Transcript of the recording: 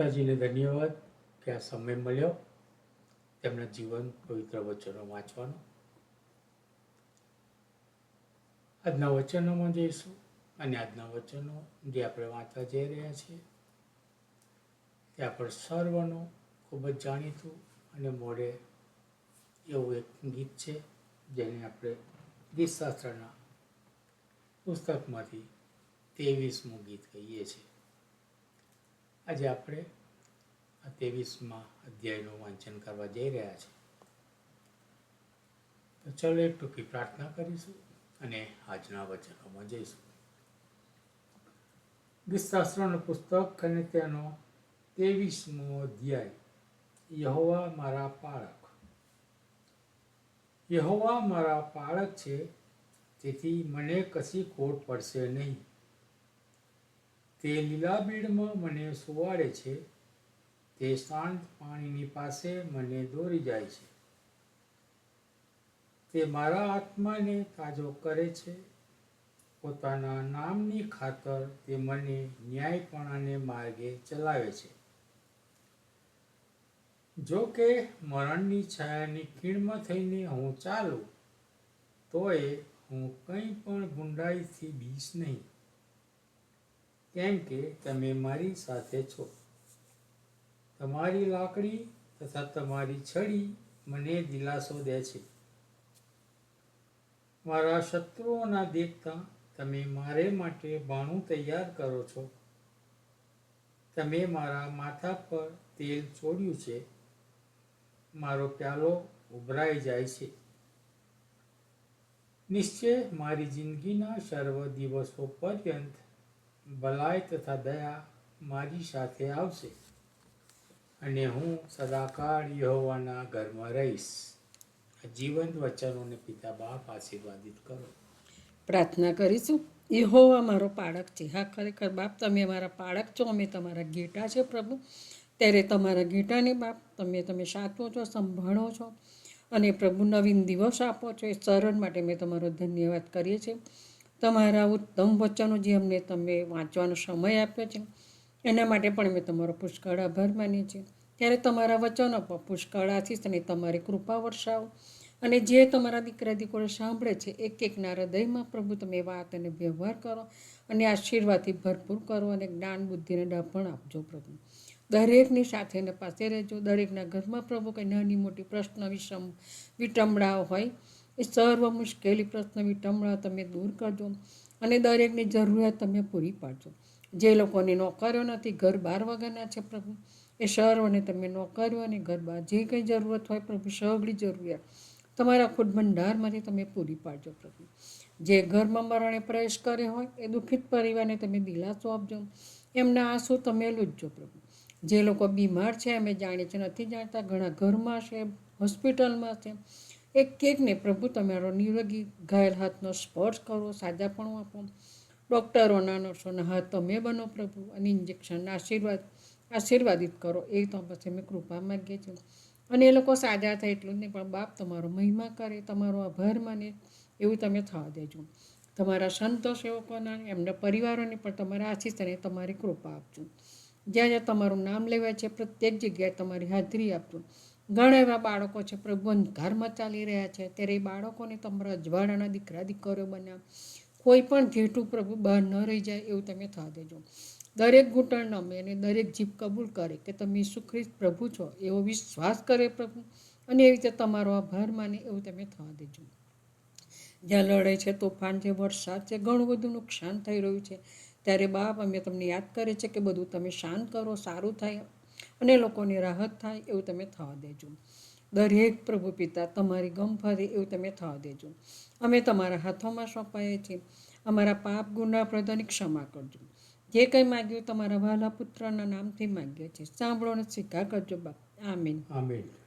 માતાજીને ધન્યવાદ કે આ સમય મળ્યો તેમના જીવન પવિત્ર વચનો વાંચવાનો. આજના વચનોમાં જઈશું અને આજના વચનો જે આપણે વાંચવા જઈ રહ્યા છીએ તે આપણે સર્વનું ખૂબ જ જાણીતું અને મોડે એવું એક ગીત છે જેને આપણે ગીતશાસ્ત્રના પુસ્તકમાંથી તેવીસમું ગીત કહીએ છીએ. આજે આપણે આ ત્રેવીસમાં અધ્યાયનું વાંચન કરવા જઈ રહ્યા છીએ. તો ચલો એક ટૂંકી પ્રાર્થના કરીશું અને આજના વચનોમાં જઈશું. ગીતશાસ્ત્રનું પુસ્તક અને તેનો ત્રેવીસમો અધ્યાય. યહોવા મારા પાળક. યહોવા મારા પાળક છે તેથી મને કશી ખોટ પડશે નહીં. તે લીલા બીડમાં મને સુવાડે છે. તે શાંત પાણીની પાસે મને દોરી જાય છે. તે મારા આત્માને તાજો કરે છે. પોતાના નામની ખાતર તે મને ન્યાયપણાને માર્ગે ચલાવે છે. જો કે મરણની છાયાની ખીણમાં થઈને હું ચાલું, તોય હું કંઈ પણ ગુંડાઈથી બીશ નહીં. કેમ કે તમે મારી સાથે છો. તમારી લાકડી તથા તમારી છડી મને દિલાસો દે છે. મારા શત્રુઓના દેખતા તમે મારે માટે બાણું તૈયાર કરો છો. તમે મારા માથા પર તેલ છોડ્યું છે. મારો પ્યાલો ઉભરાઈ જાય છે. નિશ્ચય મારી જિંદગીના સર્વ દિવસો પર્યંત ભલાઈ તથા દયા મારી સાથે આવશે અને હું સદાકાળ યહોવાના ઘરમાં રહીશ. જીવંત વચનોને પિતા બાપ આશીર્વાદિત કરો. પ્રાર્થના કરીશું. યહોવા મારો પાળક છે. હા, ખરેખર બાપ, તમે અમારા પાળક છો. અમે તમારા ગેટા છે પ્રભુ. ત્યારે તમારા ગેટાને બાપ, તમે તમે સાચવો છો, સંભાળો છો. અને પ્રભુ નવીન દિવસ આપો છો. એ શરણ માટે મેં તમારો ધન્યવાદ કરીએ છીએ. તમારા ઉત્તમ વચનો જે અમને તમે વાંચવાનો સમય આપ્યો છે, એના માટે પણ અમે તમારો પુષ્કળ આભાર માનીએ છીએ. ત્યારે તમારા વચનો પર પુષ્કળ આશીષ અને તમારી કૃપા વર્ષાવો. અને જે તમારા દીકરા દીકરો સાંભળે છે એક એકના હૃદયમાં પ્રભુ તમે વાત અને વ્યવહાર કરો અને આશીર્વાદથી ભરપૂર કરો અને જ્ઞાન બુદ્ધિને ડપણ આપજો પ્રભુ. દરેકની સાથે ને પાસે રહેજો. દરેકના ઘરમાં પ્રભુ કંઈ નાની મોટી પ્રશ્ન, વિષમ વિટંબડાઓ હોય એ સર્વ મુશ્કેલી પ્રશ્ન વિટંબડાઓ તમે દૂર કરજો અને દરેકની જરૂરિયાત તમે પૂરી પાડજો. જે લોકોની નોકરીઓ નથી, ઘર બાર વગરના છે પ્રભુ, એ સર્વને તમે નોકરીઓ અને ઘર બહાર જે કંઈ જરૂરત હોય પ્રભુ, સગળી જરૂરિયાત, તમારા ખુદ ભંડારમાંથી તમે પૂરી પાડજો પ્રભુ. જે ઘરમાં મરણે પ્રવેશ કરે હોય, એ દુઃખિત પરિવારને તમે દિલાસો આપજો. એમના આંસુ તમે લૂજજો પ્રભુ. જે લોકો બીમાર છે, અમે જાણીએ છીએ, નથી જાણતા, ઘણા ઘરમાં છે, હોસ્પિટલમાં છે એક કેકને પ્રભુ તમારો નિરોગી ઘાયલ હાથનો સ્પર્શ કરો, સાજાપણું આપો. ડૉક્ટરોના નર્સોના હાથ તમે બનો, પ્રભુ, અને ઇન્જેક્શનના આશીર્વાદ, આશીર્વાદિત કરો. એ તો પછી અમે કૃપા માગીએ છીએ. અને એ લોકો સાજા થાય એટલું જ નહીં, પણ બાપ તમારો મહિમા કરે, તમારો આભાર માને, એવું તમે થવા દેજો. તમારા સંતો સેવકોના, એમના પરિવારોને પણ તમારા આશીષ અને તમારી કૃપા આપજો. જ્યાં જ્યાં તમારું નામ લેવાય છે, પ્રત્યેક જગ્યાએ તમારી હાજરી આપજો. ઘણા એવા બાળકો છે પ્રભુ અંધકારમાં ચાલી રહ્યા છે. ત્યારે એ બાળકોને તમારા અજવાળાના દીકરા, દીકરીઓ બનાવ કોઈ પણ ઘેટું પ્રભુ બહાર ન રહી જાય એવું તમે થવા દેજો. દરેક ઘૂંટણ નમે અને દરેક જીભ કબૂલ કરે કે તમે ઈસુ પ્રભુ છો, એવો વિશ્વાસ કરે પ્રભુ. અને એવી રીતે તમારો આભાર માને એવું તમે થવા દેજો. જ્યાં લડે છે, તોફાન છે, વરસાદ છે, ઘણું બધું નુકસાન થઈ રહ્યું છે. ત્યારે બાપ, અમે તમને યાદ કરે છે કે બધું તમે શાંત કરો, સારું થાય. અને લોકોને રાહત થાય એવું તમે થવા દેજો. દરેક પ્રભુ પિતા તમારી ગમ ફરે એવું તમે થવા દેજો. અમે તમારા હાથોમાં સોંપાઈએ છીએ. અમારા પાપ, ગુના પ્રદાની ક્ષમા કરજો. જે કંઈ માગ્યું તમારા વહાલા પુત્રના નામથી માગ્યા છે સાંભળો અને સ્વીકાર કરજો બાપ. આમીન. આમેન.